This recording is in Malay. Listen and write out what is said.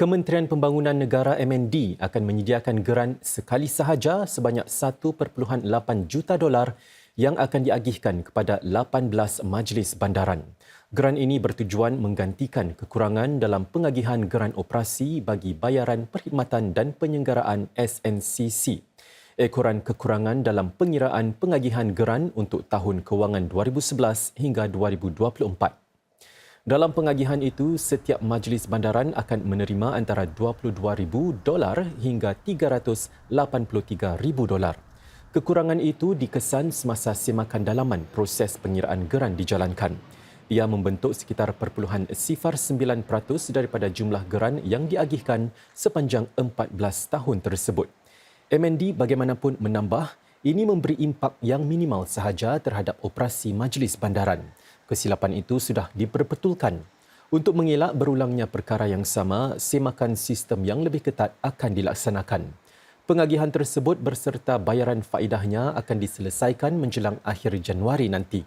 Kementerian Pembangunan Negara MND akan menyediakan geran sekali sahaja sebanyak 1.8 juta dolar yang akan diagihkan kepada 18 majlis bandaran. Geran ini bertujuan menggantikan kekurangan dalam pengagihan geran operasi bagi bayaran perkhidmatan dan penyelenggaraan SNCC. Ekoran kekurangan dalam pengiraan pengagihan geran untuk tahun kewangan 2011 hingga 2024. Dalam pengagihan itu, setiap majlis bandaran akan menerima antara 22,000 dolar hingga 383,000 dolar. Kekurangan itu dikesan semasa semakan dalaman proses pengiraan geran dijalankan. Ia membentuk sekitar perpuluhan sifar 9% daripada jumlah geran yang diagihkan sepanjang 14 tahun tersebut. MND bagaimanapun menambah, ini memberi impak yang minimal sahaja terhadap operasi majlis bandaran kesilapan itu sudah diperbetulkan. Untuk mengelak berulangnya perkara yang sama, semakan sistem yang lebih ketat akan dilaksanakan. Pengagihan tersebut berserta bayaran faedahnya akan diselesaikan menjelang akhir Januari nanti.